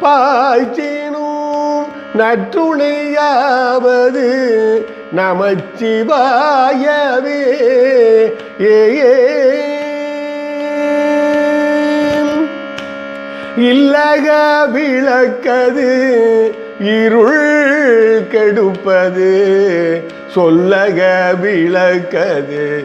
பாய்ச்சினும் நற்றுணையாவது நமச்சிவாயவே ஏ. இல்லக விளக்கது இருள் கெடுப்பது சொல்லக விளக்கது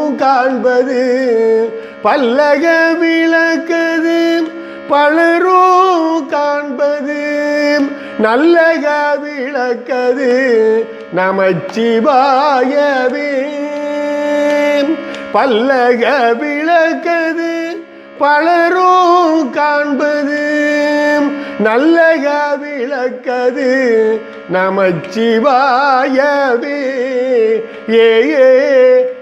காண்பது பல்லக விளக்கது பலரோ காண்பது. நல்லக விளக்கது நமச்சிவாயவே. பல்லக விளக்கது பலரோ காண்பது. நல்லக விளக்கது நமச்சிவாயவே. ஏ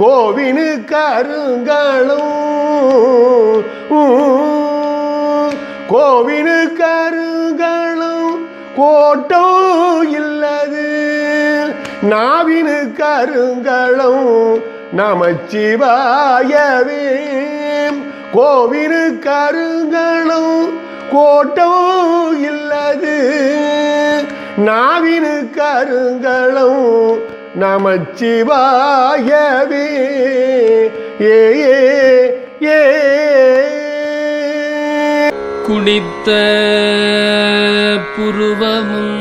கோவினு கருங்களும் கோவினு கருங்களும் கோட்டம் இல்லது. நாவினு கருங்களும் நமச்சிவாயவே. கோவினு கருங்களும் கோட்டம் இல்லது. நாவினு கருங்களும் நமச்சிவாயவே. ஏ ஏ குளித்த புருவமும்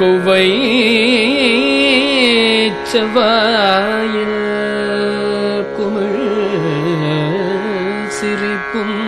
கொவை செவ்வாயில் குமிழ் சிரிப்பும்